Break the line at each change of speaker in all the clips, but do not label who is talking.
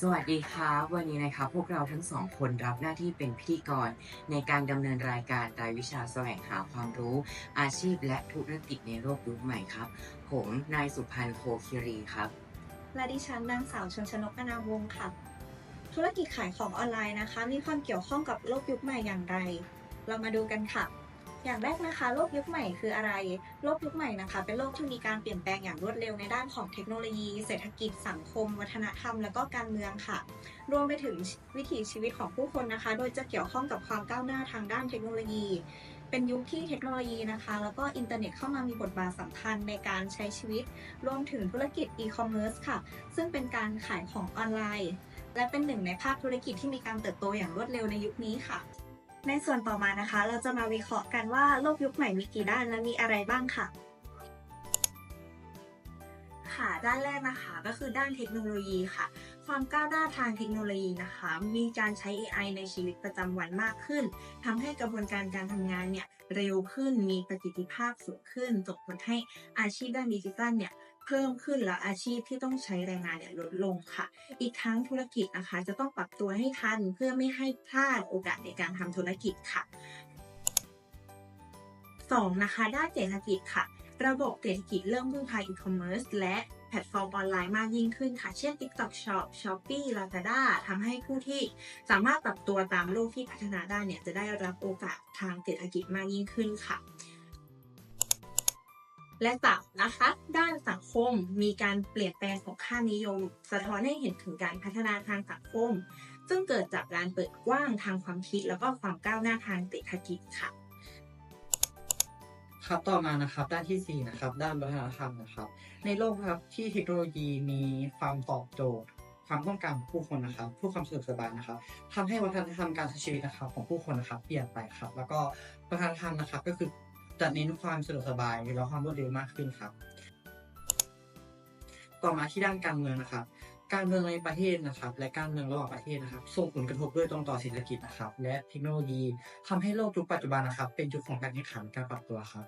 สวัสดีครับวันนี้นะครับพวกเราทั้งสองคนรับหน้าที่เป็นพิธีกร ในการดำเนินรายการรายวิชาแสวงหาความรู้ อาชีพและธุรกิจในโลกยุคใหม่ครับ ผมนายสุพันธ์โคคิรีครับ
และดิฉันนางสาวชนชนกนาวงศ์ค่ะ ธุรกิจขายของออนไลน์นะคะ มีความเกี่ยวข้องกับโลกยุคใหม่อย่างไร เรามาดูกันค่ะ อย่างแรกนะคะโลกยุคใหม่คืออะไร โลกยุคใหม่นะคะ เป็นโลกที่มีการเปลี่ยนแปลงอย่างรวดเร็วในด้านของเทคโนโลยี เศรษฐกิจ สังคม วัฒนธรรม และก็การเมืองค่ะ รวมไปถึงวิถีชีวิตของผู้คนนะคะ โดยจะเกี่ยวข้องกับความก้าวหน้าทางด้านเทคโนโลยี เป็นยุคที่เทคโนโลยีนะคะ แล้วก็อินเทอร์เน็ตเข้ามามีบทบาทสำคัญในการใช้ชีวิต รวมถึงธุรกิจอีคอมเมิร์ซค่ะ ซึ่งเป็นการขายของออนไลน์ และเป็นหนึ่งในภาคธุรกิจที่มีการเติบโตอย่างรวดเร็วในยุคนี้ค่ะ ในส่วนต่อมานะคะ เราจะมาวิเคราะห์กันว่าโลกยุคใหม่มีกี่ด้านและมีอะไรบ้างค่ะ ค่ะด้านแรกนะคะก็คือด้านเทคโนโลยีค่ะ ความก้าวหน้าทางเทคโนโลยีนะคะ มีการใช้ AI ในชีวิตประจำวันมากขึ้นทำให้กระบวนการการทำงานเนี่ยเร็วขึ้นมีประสิทธิภาพสูงขึ้นส่งผลให้อาชีพด้านดิจิทัลเนี่ย เพิ่มขึ้นและอาชีพที่ต้องใช้แรงงานเนี่ยลดลงค่ะ อีกทั้งธุรกิจนะคะจะต้องปรับตัวให้ทันเพื่อไม่ให้พลาดโอกาสในการทำธุรกิจค่ะสองนะคะด้านเศรษฐกิจค่ะ ระบบเศรษฐกิจเริ่มพึ่งพาอีคอมเมิร์ซและแพลตฟอร์มออนไลน์มากยิ่งขึ้นค่ะ เช่น TikTok Shop Shopee Lazada ทำให้ผู้ที่สามารถปรับตัวตามโลกที่พัฒนาได้เนี่ยจะได้รับโอกาสทางเศรษฐกิจมากยิ่งขึ้นค่ะ และสามนะคะ ด้านสังคมมีการเปลี่ยนแปลงของค่านิยม สะท้อนให้เห็นถึงการพัฒนาทางสังคม ซึ่งเกิดจากการเปิดกว้างทางความคิด แล้วก็ความก้าวหน้าทางเศรษฐกิจค่ะ
ครับต่อมานะครับด้านที่ 4 นะครับ ด้านวัฒนธรรมนะครับ ในโลกครับที่เทคโนโลยีมีความตอบโจทย์ความต้องการของผู้คนนะครับผู้ความสะดวกสบายนะครับทำให้วัฒนธรรมการใช้ชีวิตนะครับ ของผู้คนนะครับ เปลี่ยนไปครับ แล้วก็วัฒนธรรมนะครับก็คือ จะเน้นความสะดวกสบายและความรวดเร็วมากขึ้นครับ ต่อมาที่ด้านการเมืองนะครับ การเมืองในประเทศนะครับ และการเมืองระหว่างประเทศนะครับ ส่งผลกระทบด้วยตรงต่อเศรษฐกิจนะครับ และเทคโนโลยีทำให้โลกยุคปัจจุบันนะครับ เป็นยุคของการแข่งขันการปรับตัวครับ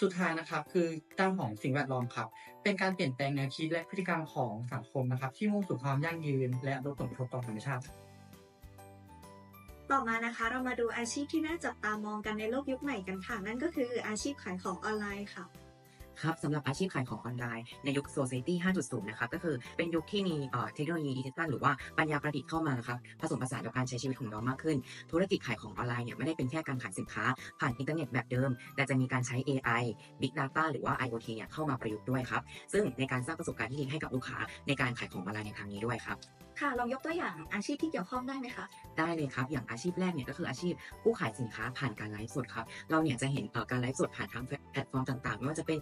สุดท้ายนะครับคือด้านของสิ่งแวดล้อมครับ เป็นการเปลี่ยนแปลงแนวคิดและพฤติกรรมของสังคมนะครับ ที่มุ่งสู่ความยั่งยืนและลดผลกระทบต่อธรรมชาติ
ต่อมานะคะเรามาดูอาชีพที่น่าจับตามองกันในโลกยุคใหม่กันค่ะ นั่นก็คืออาชีพขายของออนไลน์ค่ะ
ครับสำหรับอาชีพขายของออนไลน์ในยุค Society 5.0 นะครับก็คือเป็นยุคที่มีเอ่อเทคโนโลยีดิจิทัลหรือว่าปัญญาประดิษฐ์เข้ามาครับผสมผสานกับการใช้ชีวิตของเรามากขึ้น ธุรกิจขายของออนไลน์เนี่ยไม่ได้เป็นแค่การขายสินค้า ผ่านอินเทอร์เน็ตแบบเดิม แต่จะมีการใช้ AI Big Data หรือว่า IoT เนี่ยเข้ามาประยุกต์ด้วยครับ ซึ่งในการสร้างประสบการณ์ที่ดีให้กับลูกค้าในการขายของออนไลน์ในครั้งนี้ด้วยครับ
ค่ะลองยกตัวอย่างอาชีพที่เกี่ยวข้องได้ไหมคะ
ได้เลยครับ อย่างอาชีพแรกเนี่ยก็คืออาชีพผู้ขายสินค้าผ่านการไลฟ์สดครับ เราเนี่ยจะเห็นการไลฟ์สดผ่านทางแพลตฟอร์มต่างๆ ไม่ว่าจะเป็น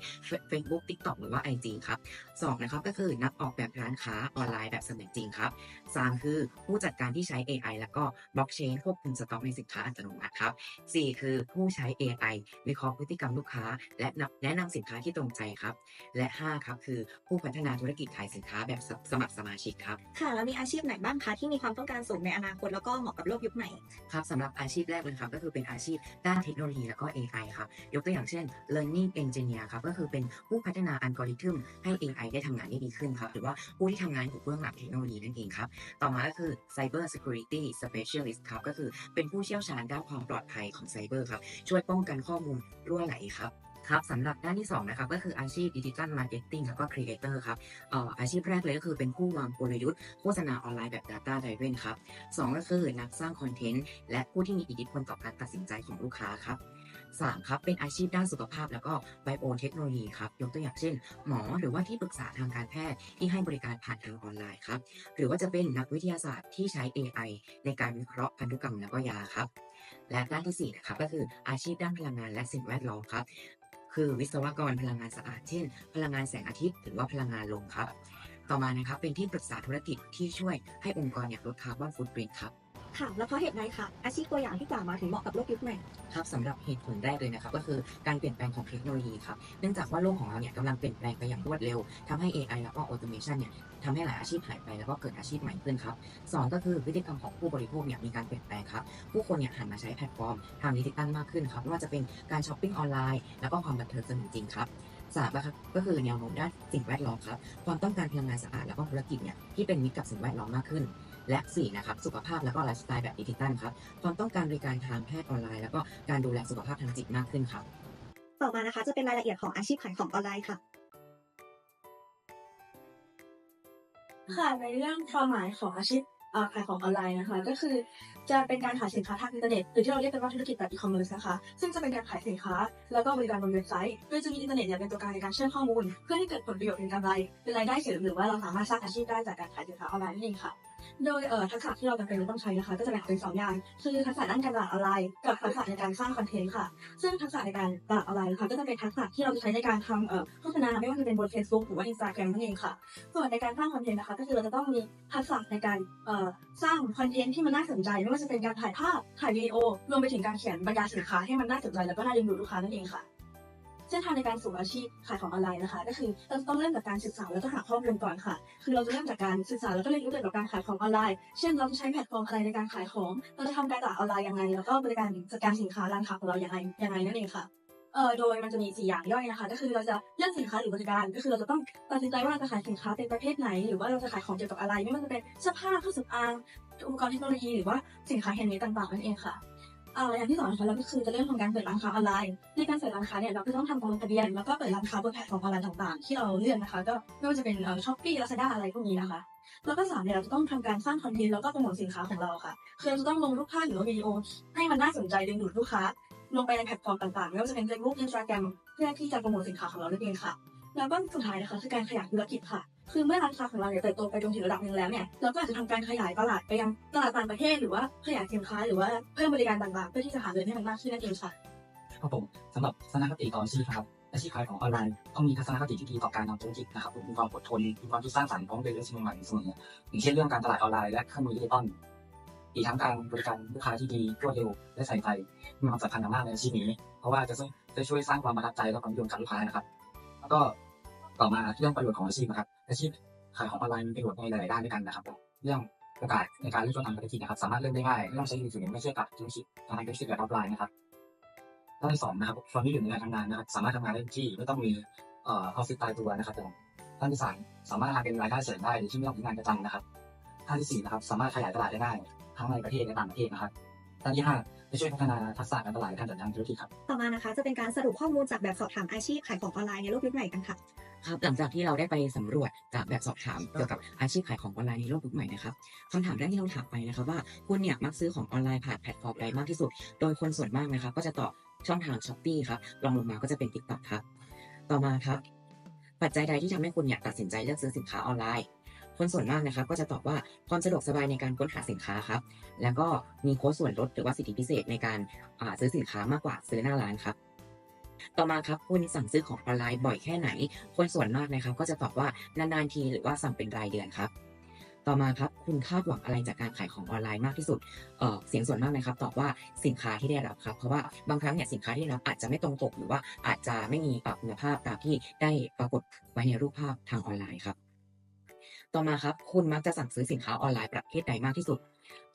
Facebook TikTok หรือว่า IG ครับสองนะครับก็คือนักออกแบบร้านค้าออนไลน์แบบสมัยจริงครับ สามคือผู้จัดการที่ใช้ AI แล้วก็บล็อกเชนควบคุมสต็อกในสินค้าอัตโนมัติครับสี่คือผู้ใช้ AI วิเคราะห์พฤติกรรมลูกค้า และนำแนะนำสินค้าที่ตรงใจครับ และห้าครับ คือผู้พัฒนาธุรกิจขายสินค้าแบบสสมัครสมาชิกครับ
ค่ะ แล้วมีอาชีพไหนบ้างคะที่มีความต้องการสูงในอนาคตแล้วก็เหมาะกับโลกยุคใหม่
ครับสำหรับอาชีพแรกเลยครับก็คือเป็นอาชีพด้านเทคโนโลยีแล้วก็ AI ครับยกตัวอย่างเช่น learning engineer ครับก็คือเป็นผู้พัฒนาอัลกอริทึมให้ AI ได้ทำงานได้ดีขึ้นครับหรือว่าผู้ที่ทำงานอยู่เบื้องหลังเทคโนโลยีนั่นเองครับต่อมาก็คือ cyber security specialist ครับ ก็คือเป็นผู้เชี่ยวชาญด้านความปลอดภัยของไซเบอร์ครับ ช่วยป้องกันข้อมูลรั่วไหลครับครับสำหรับด้านที่2นะครับก็คืออาชีพดิจิ t a ลมาร์เก็ตติ้งแล้วก็ครีเอเตอร์ครับอออาชีพแรกเลยก็คือเป็นผู้วางกลยุทธ์โฆษณาออนไลน์แบบ Data Driven ครับสองก็คือนักสร้างคอนเทนต์และผู้ที่มีอิทธิพลต่อการตัดสินใจของลูกค้าครับ สามครับเป็นอาชีพด้านสุขภาพ แล้วก็ไบโอเทคโนโลยีครับยกตัวอย่างเช่น หมอหรือว่าที่ปรึกษาทางการแพทย์ที่ให้บริการผ่านทางออนไลน์ครับหรือว่าจะเป็นนักวิทยาศาสตร์ที่ใช้ AI ในการวิเคราะห์พันธุกรรมแล้วก็ยาครับและด้านที่สี่นะครับก็คืออาชีพด้านพลังงานและสิ่งแวดล้อมครับคือวิศวกรพลังงานสะอาดเช่น พลังงานแสงอาทิตย์หรือว่าพลังงานลมครับ ต่อมานะครับเป็นที่ปรึกษาธุรกิจที่ช่วยให้องค์กรเนี่ยลดคาร์บอนฟุตปรินท์ครับ
ค่ะ แล้วเพราะเหตุใดคะอาชีพตัวอย่างที่กล่าวมาถึงเหมาะกับโลกยุคใหม่
ครับสำหรับเหตุผลแรกเลยนะครับก็คือการเปลี่ยนแปลงของเทคโนโลยีครับเนื่องจากว่าโลกของเราเนี่ยกำลังเปลี่ยนแปลงไปอย่างรวดเร็วทำให้ AI แล้วก็ Automation เนี่ยทำให้หลายอาชีพหายไปแล้วก็เกิดอาชีพใหม่ขึ้นครับสองก็คือพฤติกรรมของผู้บริโภคเนี่ยมีการเปลี่ยนแปลงครับผู้คนเนี่ยหันมาใช้แพลตฟอร์มทางดิจิตัลมากขึ้นครับไม่ว่าจะเป็นการช้อปปิ้งออนไลน์แล้วก็ความบันเทิงเสมือนจริงครับสามนะครับก็คือแนวโน้มด้านสิ่งแวดล้อมครับความต้องการพลังงานสะอาดแล้วก็ธุรกิจเนี่ยที่เป็นมิตรกับสิ่งแวดล้อมมากขึ้น และสี่นะครับสุขภาพแล้วก็ไลฟ์สไตล์แบบดิจิตัลครับความต้องการบริการทางแพทย์ออนไลน์ แล้วก็การดูแลสุขภาพทางจิตมากขึ้นครับ
ต่อมานะคะจะเป็นรายละเอียดของอาชีพขายของออนไลน์ค่ะ
ค่ะในเรื่องความหมายของอาชีพเอ่อขายของออนไลน์นะคะ ก็คือจะเป็นการขายสินค้าทางอินเทอร์เน็ตหรือที่เราเรียกกันว่าธุรกิจแบบอีคอมเมิร์ซนะคะซึ่งจะเป็นการขายสินค้า แล้วก็บริการบนเว็บไซต์โดยจะมีอินเทอร์เน็ตเนี่ยเป็นตัวกลางในการเชื่อมข้อมูล เพื่อให้เกิดผลประโยชน์เป็นกำไรเป็นรายได้เสริมหรือว่าเราสามารถสร้างอาชีพได้จากการขายสินค้าออนไลน์นั่นเองค่ะ โดยเอ่อทักษะที่เราจำเป็นต้องใช้นะคะ ก็จะแบ่งเป็นสองอย่าง คือทักษะด้านการตลาดออนไลน์กับทักษะในการสร้างคอนเทนต์ค่ะ ซึ่งทักษะในการตลาดออนไลน์นะคะก็จะเป็นทักษะที่เราจะใช้ในการทำเอ่อโฆษณาไม่ว่าจะเป็นบน Facebook หรือว่า Instagram นั่นเองค่ะ ส่วนในการสร้างคอนเทนต์นะคะ ก็คือเราจะต้องมีทักษะในการเอ่อสร้างคอนเทนต์ที่มันน่าสนใจ ไม่ว่าจะเป็นการถ่ายภาพถ่ายวิดีโอรวมไปถึงการเขียนบรรยายสินค้าให้มันน่าสนใจแล้วก็น่าดึงดูดลูกค้านั่นเองค่ะ เส้นทางในการสู่อาชีพขายของออนไลน์นะคะ ก็คือเราต้องเริ่มจากการศึกษาแล้วก็หาข้อมูลก่อนค่ะ คือเราจะเริ่มจากการศึกษาแล้วก็เรียนรู้เกี่ยวกับการขายของออนไลน์ เช่นเราจะใช้แพลตฟอร์มอะไรในการขายของ เราจะทำการตลาดออนไลน์ยังไง แล้วก็บริการจัดการสินค้าร้านค้าของเราอยังไงยังไงนั่นเองค่ะเอ่อโดยมันจะมีสี่อย่างย่อยนะคะ ก็คือเราจะเลือกสินค้าหรือบริการ ก็คือเราจะต้องตัดสินใจว่าเราจะขายสินค้าเป็นประเภทไหน หรือว่าเราจะขายของเกี่ยวกับอะไร ไม่ว่าจะเป็นเสื้อผ้าเครื่องสำอางอุปกรณ์เทคโนโลยีหรือว่าสินค้าแฮนด์เมดต่างๆนั่นเองค่ะ เอ่ออย่างที่สองนะคะเราก็คือจะเริ่มทำการเปิดร้านค้าออนไลน์ ในการเปิดร้านค้าเนี่ยเราก็ต้องทำการลงทะเบียนแล้วก็เปิดร้านค้าบนแพลตฟอร์มออนไลน์ต่างๆ ที่เราเลือกนะคะ ก็ไม่ว่าจะเป็นเอ่อช้อปปี้ลาซาด้าอะไรพวกนี้นะคะแล้วก็สามเนี่ยเราจะต้องทำการสร้างคอนเทนต์แล้วก็โปรโมทสินค้าของเราค่ะคือเราจะต้องลงรูปภาพหรือว่าวิดีโอ ให้มันน่าสนใจดึงดูดลูกค้า ลงไปในแพลตฟอร์มต่างๆไม่ว่าจะเป็น Facebook Instagram เพื่อที่จะโปรโมทสินค้าของเรานั่นเองค่ะ แล้วก็สุดท้ายนะคะคือการขยายธุรกิจค่ะ คือเมื่อร้านค้าของเราเนี่ยเติบโตไปจนถึงระดับหนึ่งแล้วเนี่ยเราก็อาจจะทำการขยายตลาดไปยังตลาดต่างประเทศหรือว่าขยายสินค้าหรือว่าเพิ่มบริการต่างๆเพื่อที่จะหาเงินให้มันมากขึ้นนั่นเองค่ะ
ครับผมสำหรับทัศนคติต่ออาชีพครับอาชีพขายของออนไลน์ต้องมีทัศนคติที่ดีต่อการทำธุรกิจนะครับมีความอดทนมีความคิดสร้างสรรค์พร้อมเรียนรู้สิ่งใหม่ๆเสมออย่างเช่นเรื่องการตลาดออนไลน์และเครื่องมือดิจิตอลอีกทั้งการบริการลูกค้าที่ดีรวดเร็วและใส่ใจมีความสำคัญอย่างมากในอาชีพนี้ เพราะว่าจะช่วยจะช่วยสร้างความประทับใจและความนิยมกับลูกค้านะครับ แล้วก็ต่อมาเรื่องประโยชน์ของอาชีพนะครับ อาชีพขายของออนไลน์มีประโยชน์ในหลายๆด้านด้วยกันนะครับเรื่องโอกาสในการเริ่มต้นทำธุรกิจนะครับ สามารถเริ่มได้ง่ายไม่ต้องใช้เงินส่วนหนึ่งไม่เชื่อกับธุรกิจทางธุรกิจแบบออฟไลน์นะครับด้านที่สองนะครับความยืดหยุ่ในการทำงานนะครับ สามารถทำงานได้ที่ไม่ต้องมีเอ่อออฟฟิศตายตัวนะครับผมด้านที่สามสามารถทำเป็นรายได้เสริมได้โดยที่ไม่ต้องทำงานประจำนะครับด้านที่สี่นะครับ สามารถขยายตลาดได้ง่ายทั้งในประเทศและต่างประเทศนะครับด้านที่ห้าจะช่วยพัฒนาทักษะการตลาดและการจัดการธุรกิจครับ
ต่อมานะคะ จะเป็นการสรุปข้อมูลจากแบบสอบถามอาชีพขายของออนไลน์ในโลกยุคใหม่กันค่ะ
ครับหลังจากที่เราได้ไปสำรวจจากแบบสอบถามเกี่ยวกับอาชีพขายของออนไลน์ในโลกยุคใหม่นะครับคำถามแรกที่เราถามไปนะครับว่าคุณเนี่ยมักซื้อของออนไลน์ผ่านแพลตฟอร์มใดมากที่สุด โดยคนส่วนมากนะครับ ก็จะตอบช่องทางช้อปปีครับรองลงมาก็จะเป็น t ิ k t o k ครับ ต่อมาครับ ปัจจัยใดที่ทำให้คุณอยากตัดสินใจเลือกซื้อสินค้าออนไลน์ คนส่วนมากนะครับ ก็จะตอบว่าความสะดวกสบายในการค้นหาสินค้าครับ แล้วก็มีโค้ดส่วนลดหรือว่าสิทธิพิเศษในการอ่าซื้อสินค้ามากกว่าซื้อหน้าร้านครับ ต่อมาครับคุณสั่งซื้อของออนไลน์บ่อยแค่ไหน คนส่วนมากนะครับ ก็จะตอบว่านานๆทีหรือว่าสั่งเป็นรายเดือนครับ ต่อมาครับคุณคาดหวังอะไรจากการขายของออนไลน์มากที่สุดเออเสียงส่วนมากนะครับตอบว่าสินค้าที่ได้รับครับเพราะว่าบางครั้งเนี่ยสินค้าที่ได้รับอาจจะไม่ตรงปกหรือว่าอาจจะไม่มีคุณภาพตามที่ได้ปรากฏไว้ในรูปภาพทางออนไลน์ครับต่อมาครับ คุณมักจะสั่งซื้อสินค้าออนไลน์ประเภทใดมากที่สุด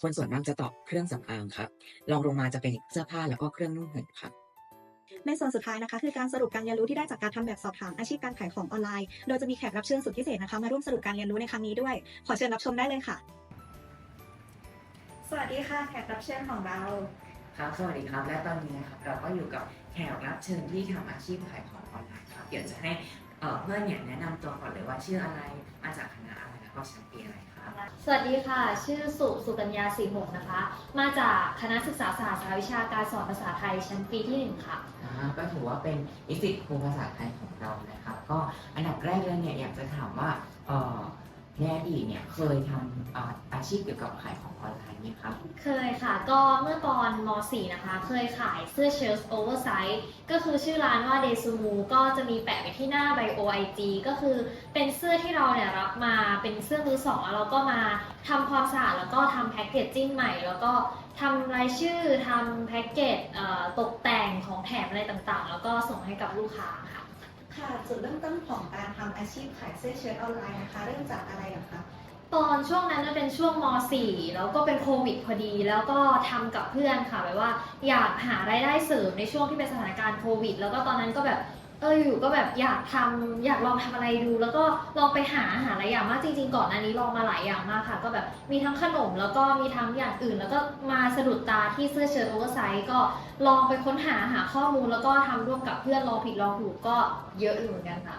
คนส่วนมากจะตอบเครื่องสำอางครับรองลงมาจะเป็นเสื้อผ้าแล้วก็เครื่องนุ่งห่มครับ
ในส่วนสุดท้ายนะคะคือการสรุปการเรียนรู้ที่ได้จากการทำแบบสอบถามอาชีพการขายของออนไลน์ โดยจะมีแขกรับเชิญสุดพิเศษนะคะมาร่วมสรุปการเรียนรู้ในครั้งนี้ด้วย ขอเชิญรับชมได้เลยค่ะ สวัสดีค่ะแขกรับเชิญของเรา
ครับสวัสดีครับ และตอนนี้นะครับเราก็อยู่กับแขกรับเชิญที่ทำอาชีพขายของออนไลน์ครับเดี๋ยวจะให้เอ่อเพื่อนเนี่ยแนะนำตัวก่อนเลยว่าชื่ออะไรมาจากคณะอะไรแล้วก็ชั้นปีอะไรครับ
สวัสดีค่ะ ชื่อสุสุกัญญาสีหงนะคะ มาจากคณะศึกษาศาสตร์สาวิชาการสอนภาษาไทยชั้นปีที่หนึ่งค่ะ
อ่าก็ถือว่าเป็นนิสิตครูภาษาไทยของเรานะครับ ก็อันดับแรกเลยเนี่ยอยากจะถามว่าเอ่อในอดีตเนี่ยเคยทำอ่าอาชีพเกี่ยวกับขายของ ออนไลน์ไหมครับ
เคยค่ะ ก็เมื่อตอนม .4 นะคะ เคยขายเสื้อเชลส์โอเวอร์ไซส์ก็คือชื่อร้านว่าเดซูมูก็จะมีแปะไว้ที่หน้าไบโอไอจีก็คือเป็นเสื้อที่เราเนี่ยรับมาเป็นเสื้อมือสองแล้วเราก็มาทำความสะอาดแล้วก็ทำแพ็กเกจจิ้งใหม่ แล้วก็ทำรายชื่อทำแพ็กเกจเอ่อตกแต่งของแถมอะไรต่างๆ แล้วก็ส่งให้กับลูกค้าค่ะ
ค่ะจุดเริ่มต้นของการทำอาชีพขายเสื้อเชิ้ตออนไลน์นะคะ เริ่มจากอะไรเหรอคะ
ตอนช่วงนั้นมันเป็นช่วงม .4 แล้วก็เป็นโควิดพอดี แล้วก็ทำกับเพื่อนค่ะแบบว่าอยากหารายได้เสริมในช่วงที่เป็นสถานการณ์โควิด แล้วก็ตอนนั้นก็แบบเอออยู่ก็แบบอยากทำอยากลองทำอะไรดู แล้วก็ลองไปหาหาหลายอย่างมากจริง ๆ ก่อนอันนี้ลองมาหลายอย่างมากค่ะ ก็แบบมีทั้งขนมแล้วก็มีทั้งอย่างอื่น แล้วก็มาสะดุดตาที่เสื้อเชิ้ตโอเวอร์ไซส์ก็ลองไปค้นหาหาข้อมูลแล้วก็ทำร่วมกับเพื่อนลองผิดลองถูกก็เยอะอยู่เหมือนกันค่ะ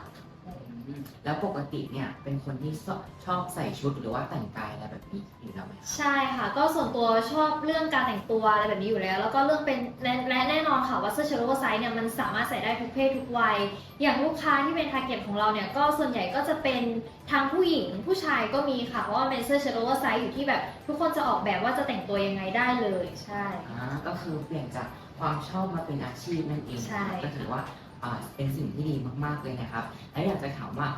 แล้วปกติเนี่ยเป็นคนที่ชอบชอบใส่ชุดหรือว่าแต่งกายอะไรแบบนี้อยู่แล้วไหมครับ
ใช่ค่ะ ก็ส่วนตัวชอบเรื่องการแต่งตัวอะไรแบบนี้อยู่แล้ว แล้วก็เรื่องเป็นและและแน่นอนค่ะว่าเสื้อเชิ้ตโอเวอร์ไซส์เนี่ยมันสามารถใส่ได้ทุกเพศทุกวัย อย่างลูกค้าที่เป็นทาร์เก็ตของเราเนี่ยก็ส่วนใหญ่ก็จะเป็นทั้งผู้หญิงผู้ชายก็มีค่ะ เพราะว่ามันเป็นเสื้อเชิ้ตโอเวอร์ไซส์อยู่ที่แบบ ทุกคนจะออกแบบว่าจะแต่งตัวยังไงได้เลยใช่
อ่าก็คือเปลี่ยนจากความชอบมาเป็นอาชีพนั่นเอง
ใช่
ก็ถือว่าอ่า เป็นสิ่งที่ดีมากๆเลยนะครับ และอยากจะถามว่า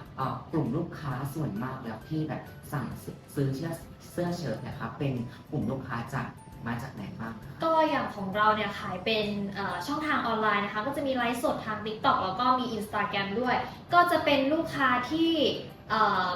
กลุ่มลูกค้าส่วนมากแล้วที่แบบสั่งซื้อเสื้อเสื้อเชิ้ตนะครับเป็นกลุ่มลูกค้าจากมาจากไหนบ้าง
ก็อย่างของเราเนี่ยขายเป็นช่องทางออนไลน์นะคะ ก็จะมีไลฟ์สดทาง TikTok แล้วก็มี Instagram ด้วย ก็จะเป็นลูกค้าที่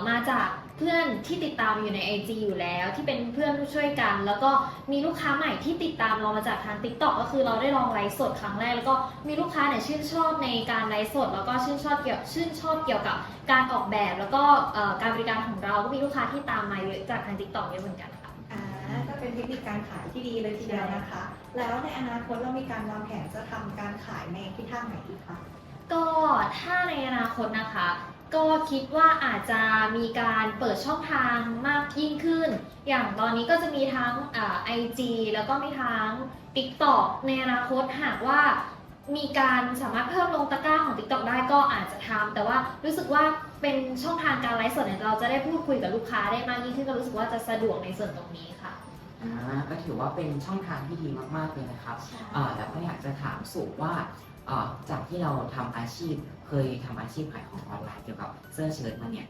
มาจาก เพื่อนที่ติดตามอยู่ใน IG อยู่แล้ว ที่เป็นเพื่อนช่วยกัน แล้วก็มีลูกค้าใหม่ที่ติดตามเรามาจากทาง TikTok ก็คือเราได้ลองไลฟ์สดครั้งแรก แล้วก็มีลูกค้าเนี่ยชื่นชอบในการไลฟ์สด แล้วก็ชื่นชอบเกี่ยวชื่นชอบเกี่ยวกับการออกแบบ แล้วก็เอ่อการบริการของเราก็มีลูกค้าที่ตามมาเยอะจากทาง TikTok เยอะเหมือนกันค่ะ
อ่าก็เป็นเทคนิคการขายที่ดีเลยทีเดียวนะคะ แล้วในอนาคตเรามีการวางแผนจะทำการขายในทิศทางไหนอีกคะ
ก็ถ้าในอนาคตนะคะ ก็คิดว่าอาจจะมีการเปิดช่องทางมากยิ่งขึ้น อย่างตอนนี้ก็จะมีทั้งไอจีแล้วก็มีทั้ง TikTok ในอนาคตหากว่ามีการสามารถเพิ่มลงตะกร้าของ TikTok ได้ก็อาจจะทำแต่ว่ารู้สึกว่าเป็นช่องทางการไลฟ์สดเนี่ยเราจะได้พูดคุยกับลูกค้าได้มากยิ่งขึ้นก็รู้สึกว่าจะสะดวกในส่วนตรงนี้ค่ะ
อ่าก็ถือว่าเป็นช่องทางที่ดีมากๆเลยนะครับอ่าแล้วก็อยากจะถามสุว่าอ่า จากที่เราทำอาชีพเคยทำอาชีพขายของออนไลน์เกี่ยวกับเสื้อเชิ้ตมาเนี่ย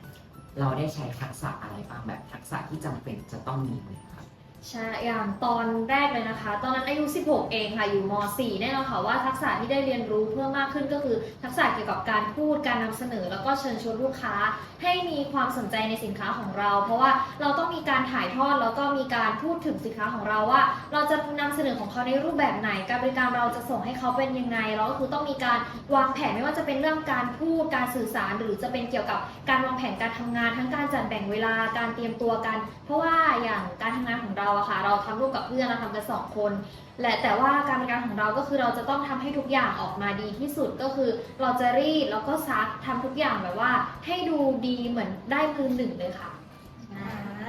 เราได้ใช้ทักษะอะไรบ้างแบบทักษะที่จำเป็นจะต้องมีไหมครับ
ใช่อย่างตอนแรกเลยนะคะ ตอนนั้นอายุ 16 เองค่ะ อยู่ม .4 แน่นอนค่ะว่าทักษะที่ได้เรียนรู้เพิ่มมากขึ้นก็คือ ทักษะเกี่ยวกับการพูด การนำเสนอ แล้วก็เชิญชวนลูกค้า ให้มีความสนใจในสินค้าของเรา เพราะว่าเราต้องมีการถ่ายทอด แล้วก็มีการพูดถึงสินค้าของเราว่า เราจะนำเสนอของเขาในรูปแบบไหน การบริการเราจะส่งให้เขาเป็นยังไงแล้วก็คือต้องมีการวางแผนไม่ว่าจะเป็นเรื่องการพูด การสื่อสาร หรือจะเป็นเกี่ยวกับการวางแผนการทำงาน ทั้งการจัดแบ่งเวลา การเตรียมตัวกัน เพราะว่าอย่างการทำงานของเราอะค่ะเราทำร่วมกับเพื่อนเราทำกันสองคนและแต่ว่าการบริการของเราก็คือเราจะต้องทำให้ทุกอย่างออกมาดีที่สุดก็คือเราจะรีดแล้วก็ซักทำทุกอย่างแบบว่า ให้ดูดีเหมือนได้มือหนึ่งเลยค่ะ
อ่า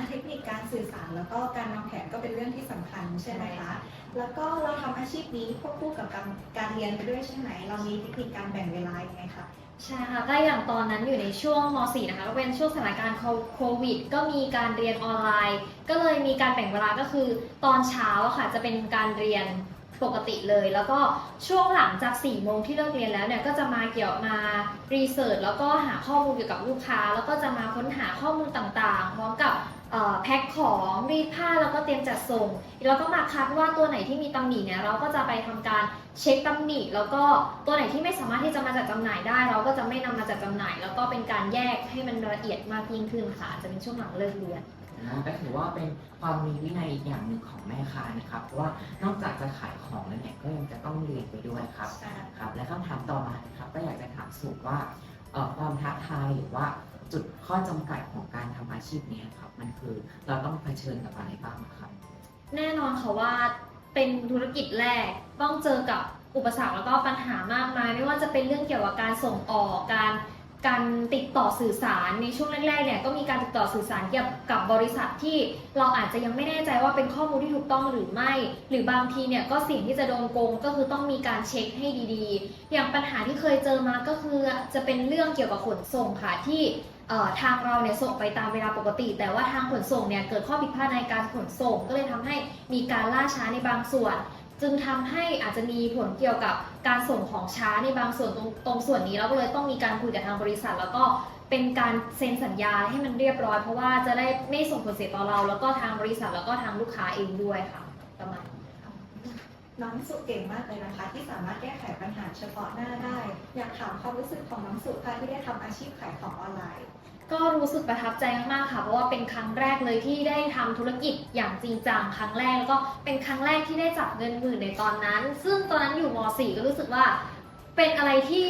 เทคนิคการสื่อสารแล้วก็การวางแผนก็เป็นเรื่องที่สำคัญใช่ไหมคะ แล้วก็เราทำอาชีพนี้ควบคู่กับการการเรียนไปด้วยใช่ไหม เรามีเทคนิคการแบ่งเวลายังไงคะ
ใช่ค่ะก็อย่างตอนนั้นอยู่ในช่วงม .4 นะคะก็เป็นช่วงสถานการณ์โควิด ก็มีการเรียนออนไลน์ ก็เลยมีการแบ่งเวลาก็คือตอนเช้าอะค่ะจะเป็นการเรียนปกติเลย แล้วก็ช่วงหลังจาก4โมงที่เลิกเรียนแล้วเนี่ยก็จะมาเกี่ยวมารีเสิร์ชแล้วก็หาข้อมูลเกี่ยวกับลูกค้า แล้วก็จะมาค้นหาข้อมูลต่างๆ พร้อมกับ แพ็คของรีดผ้าแล้วก็เตรียมจัดส่ง แล้วก็มาคัดว่าตัวไหนที่มีตำหนิเนี่ยเราก็จะไปทำการเช็คตำหนิ แล้วก็ตัวไหนที่ไม่สามารถที่จะมาจัดจำหน่ายได้ เราก็จะไม่นำมาจัดจำหน่าย แล้วก็เป็นการแยกให้มันละเอียดมากยิ่งขึ้นค่ะอาจจะเป็นช่วงหลังเลิกเรียน
อ่าก็ถือว่าเป็นความมีวินัยอีกอย่างหนึ่งของแม่ค้านะครับ เพราะว่านอกจากจะขายของแล้วเนี่ยก็ยังจะต้องเรียนไปด้วยครับ
ใช่
ครับ และคำถามต่อมานะครับก็อยากจะถามสุว่าเอ่อความท้าทายหรือว่า จุดข้อจำกัดของการทำอาชีพนี้ครับมันคือเราต้องเผชิญกับอะไรบ้างครับ
แน่นอนค่ะว่าเป็นธุรกิจแรกต้องเจอกับอุปสรรคแล้วก็ปัญหามากมาย ไม่ว่าจะเป็นเรื่องเกี่ยวกับการส่งออกการการติดต่อสื่อสารในช่วงแรกๆเนี่ยก็มีการติดต่อสื่อสารเกี่ยวกับบริษัทที่เราอาจจะยังไม่แน่ใจว่าเป็นข้อมูลที่ถูกต้องหรือไม่ หรือบางทีเนี่ยก็เสี่ยงที่จะโดนโกงก็คือต้องมีการเช็คให้ดีๆ อย่างปัญหาที่เคยเจอมาก็คือจะเป็นเรื่องเกี่ยวกับขนส่งค่ะที่ ทางเราเนี่ยส่งไปตามเวลาปกติ แต่ว่าทางขนส่งเนี่ยเกิดข้อผิดพลาดในการขนส่ง ก็เลยทำให้มีการล่าช้าในบางส่วน จึงทำให้อาจจะมีผลเกี่ยวกับการส่งของช้าในบางส่วนตรงตรงส่วนนี้เราก็เลยต้องมีการคุยกับทางบริษัท แล้วก็เป็นการเซ็นสัญญาให้มันเรียบร้อย เพราะว่าจะได้ไม่ส่งผลเสียต่อเรา แล้วก็ทางบริษัทแล้วก็ทางลูกค้าเองด้วยค่ะประมาณ น้
องสุเก่งมากเลยนะคะ ที่สามารถแก้ไขปัญหาเฉพาะหน้าได้ อยากถามความรู้สึกของน้องสุค่ะที่ได้ทำอาชีพขายของออนไลน์
ก็รู้สึกประทับใจมากๆค่ะ เพราะว่าเป็นครั้งแรกเลยที่ได้ทำธุรกิจอย่างจริงจังครั้งแรกแล้วก็เป็นครั้งแรกที่ได้จับเงินหมื่นในตอนนั้น ซึ่งตอนนั้นอยู่ม .4 ก็รู้สึกว่า เป็นอะไรที่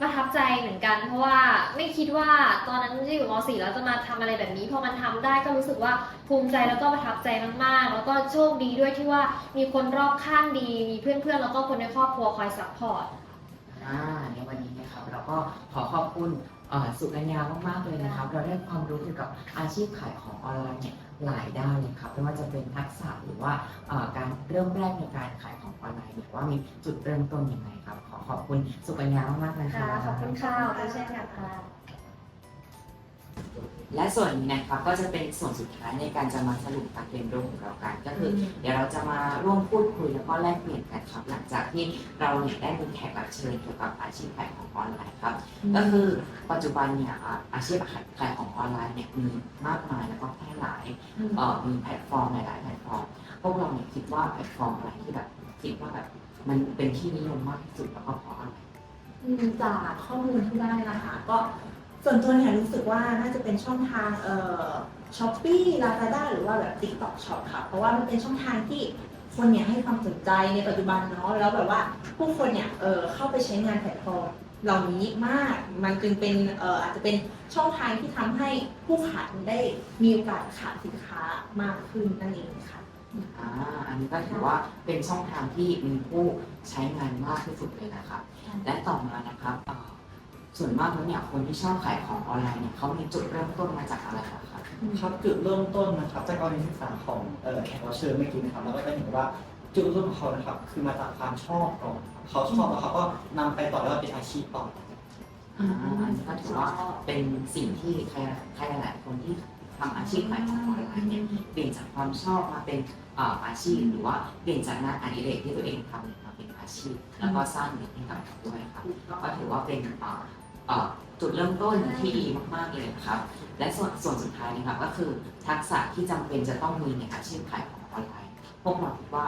ประทับใจเหมือนกัน เพราะว่าไม่คิดว่าตอนนั้นที่อยู่ม .4 แล้วจะมาทำอะไรแบบนี้พอมันทำได้ก็รู้สึกว่าภูมิใจแล้วก็ประทับใจมากๆ แล้วก็โชคดีด้วยที่ว่ามีคนรอบข้างดี มีเพื่อนๆ แล้วก็คนในครอบครัวคอยซัพพอร์ต
อ่าในวันนี้นะครับเราก็ขอขอบคุณ สุกัญญามากๆเลยนะครับ เราได้ความรู้เกี่ยวกับอาชีพขายของออนไลน์เนี่ยหลายด้านเลยครับไม่ว่าจะเป็นทักษะหรือว่าการเริ่มแรกในการขายของออนไลน์เนี่ยว่ามีจุดเริ่มต้นยังไงครับ ขอขอบคุณสุกัญญามากๆนะค
ค่ะ
รับ
ขอบคุณค่ะเช่นกันค่ะ
และส่วนนี้นะครับก็จะเป็นส่วนสุดท้ายในการจะมาสรุปการเรียนรู้ของเรากัน ก็คือเดี๋ยวเราจะมาร่วมพูดคุยแล้วก็แลกเปลี่ยนกันครับหลังจากที่เราเนี่ยได้มีแขกรับเชิญเกี่ยวกับอาชีพขายของออนไลน์ครับ ก็คือปัจจุบันเนี่ยอ่าอาชีพขายของออนไลน์เนี่ยมีมากมายแล้วก็แพร่หลายเอ่อมีแพลตฟอร์มหลายๆแพลตฟอร์มพวกเราเนี่ยคิดว่าแพลตฟอร์มอะไรที่แบบคิดว่าแบบมันเป็นที่นิยมมากที่สุดแล้วก็เพราะอะไร
อืมจากข้อมูลที่ได้นะคะก็ ส่วนตัวเนี่ยรู้สึกว่าน่าจะเป็นช่องทางเอ่อช้อปปี้ลาซาด้าหรือว่าแบบ TikTok Shop ค่ะ เพราะว่ามันเป็นช่องทางที่คนเนี่ยให้ความสนใจในปัจจุบันเนาะแล้วแบบว่าผู้คนเนี่ยเออเข้าไปใช้งานแพลตฟอร์มเหล่านี้มาก มันจึงเป็นเอ่ออาจจะเป็นช่องทางที่ทำให้ผู้ขายได้มีโอกาสขายสินค้ามากขึ้นนั่นเองค่ะ
อ่าอันนี้ก็ถือว่าเป็นช่องทางที่มีผู้ใช้งานมากที่สุดเลยนะครับและต่อมานะครับเอ่อ ส่วนมากแล้วเนี่ยคนที่ชอบขายของออนไลน์เนี่ยเขามีจุดเริ่มต้นมาจากอะไรเหรอครับ
ครับจุดเริ่มต้นนะครับจากกรณีศึกษาของเอ่อแขกรับเชิญเมื่อกี้นะครับเราก็จะเห็นว่าจุดเริ่มต้นของเขานะครับ คือมาจากความชอบก่อนเขาชอบแล้วเขาก็นำไปต่อยอดเป็นอาชีพต่อ
อ่าอันนี้ก็ถือว่าเป็นสิ่งที่ใครใครหลายๆคนที่ทำอาชีพขายของออนไลน์เนี่ยเปลี่ยนจากความชอบมาเป็นเอ่ออาชีพหรือว่าเปลี่ยนจากงานอดิเรกที่ตัวเองทำเนี่ยมาเป็นอาชีพ แล้วก็สร้างเงินให้กับตัวด้วยครับก็ถือว่าเป็นเอ่อเอ่อ จุดเริ่มต้นที่ดีมากๆเลยนะครับ และส่วนส่วนสุดท้ายนะครับก็คือทักษะที่จำเป็นจะต้องมีในอาชีพขายของออนไลน์พวกเราคิดว่า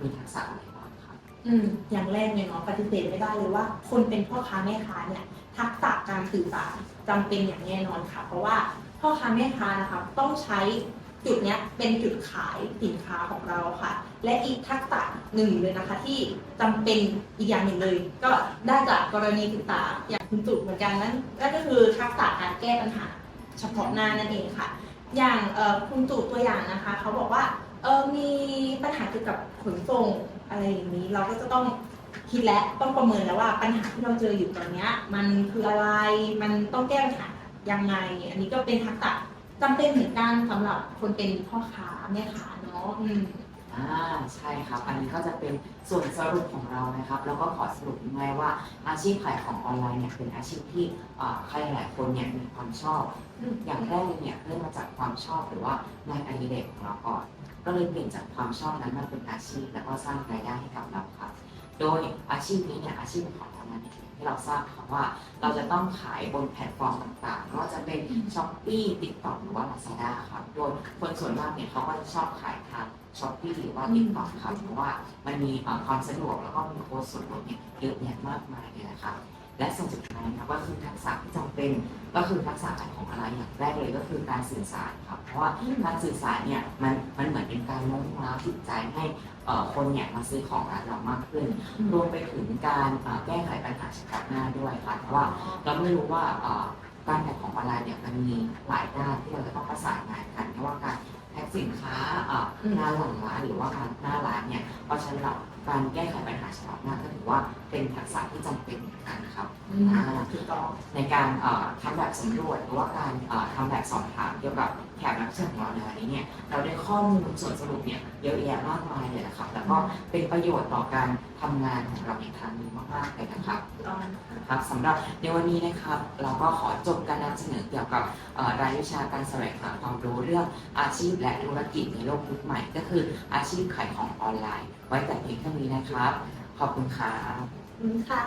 มีทักษะอะไรบ้างครับ
อืมอย่างแรกเลยเนาะปฏิเสธไม่ได้เลยว่า คนเป็นพ่อค้าแม่ค้าเนี่ยทักษะการสื่อสารจำเป็นอย่างแน่นอนค่ะ เพราะว่าพ่อค้าแม่ค้านะคะต้องใช้จุดเนี้ยเป็นจุดขายสินค้าของเราค่ะ และอีกทักษะหนึ่งเลยนะคะ ที่จำเป็นอีกอย่างหนึ่งเลย ก็ได้จากกรณีศึกษาอย่างคุณจุดเหมือนกันนั้นนั่นก็คือทักษะการแก้ปัญหา เฉพาะหน้านั่นเองค่ะ อย่างคุณจุตัวอย่างนะคะเขาบอกว่าเออมีปัญหาเกี่ยวกับขนส่งอะไรอย่างนี้ เราก็จะต้องคิดและต้องประเมินแล้วว่าปัญหาที่เราเจออยู่ตอนนี้มันคืออะไรมันต้องแก้ปัญหายังไง อันนี้ก็เป็นทักษะจำเป็นเหมือนกันสำหรับคนเป็นพ่อค้าแม่ค้าเนาะ อ่า
ใช่ครับ อันนี้ก็จะเป็นส่วนสรุปของเรานะครับ แล้วก็ขอสรุปง่ายว่าอาชีพขายของออนไลน์เนี่ยเป็นอาชีพที่อ่าใครหลายคนเนี่ยมีความชอบ อย่างแรกเลยเนี่ยเริ่มมาจากความชอบหรือว่างานอดิเรกของเราก่อน ก็เลยเปลี่ยนจากความชอบนั้นมาเป็นอาชีพ แล้วก็สร้างรายได้ให้กับเราครับ โดยอาชีพนี้เนี่ยอาชีพของเราเนี่ยที่เราทราบครับว่าเราจะต้องขายบนแพลตฟอร์มต่างๆไม่ว่าจะเป็นช้อปปี้ติ๊กต็อกหรือว่าลาซาด้าครับโดยคนส่วนมากเนี่ยเขาก็จะชอบขายทาง ช้อปปี้หรือว่าติ๊กต็อกครับเพราะว่ามันมีความสะดวกแล้วก็มีโค้ดส่วนลดเนี่ยเยอะแยะมากมายเลยนะครับและส่วนสุดท้ายนะครับก็คือทักษะที่จำเป็นก็คือทักษะขายของอะไรอย่างแรกเลยก็คือการสื่อสารครับเพราะว่าการสื่อสารเนี่ยมันมันเหมือนเป็นการโน้มน้าวจิตใจให้คนเนี่ยมาซื้อของร้านเรามากขึ้น รวมไปถึงการแก้ไขปัญหาเฉพาะหน้าด้วยครับเพราะว่าเราไม่รู้ว่าการขายของออนไลน์เนี่ยมันมีหลายด้านที่เราจะต้องประสานงานกันไม่ว่าการ พ็คสินค้าเอ่อ
อืม
หน้าหลังร้านหรือว่าการหน้าร้านเนี่ยเพราะฉะนั้นเราการแก้ไขปัญหาเฉพาะหน้าก็ถือว่าเป็นทักษะที่จำเป็นเหมือนกันครับอ่า
ถูกต้อง
ในการเอ่อทำแบบสำรวจหรือว่าการเอ่อทำแบบสอบถามเกี่ยวกับ แขกรับเชิญของเราในวันนี้เนี่ยเราได้ข้อมูลส่วนสรุปเนี่ยเยอะแยะมากมายเลยนะครับ แล้วก็เป็นประโยชน์ต่อการทำงานของเราในครั้งนี้มากๆเลยนะครับครับสำหรับในวันนี้นะครับเราก็ขอจบการนำเสนอเกี่ยวกับรายวิชาการแสวงหาความรู้เรื่องอาชีพและธุรกิจในโลกยุคใหม่ ก็คืออาชีพขายของออนไลน์ ไว้แต่เพียงเท่านี้นะครับ ขอบคุณครับ
ค่ะ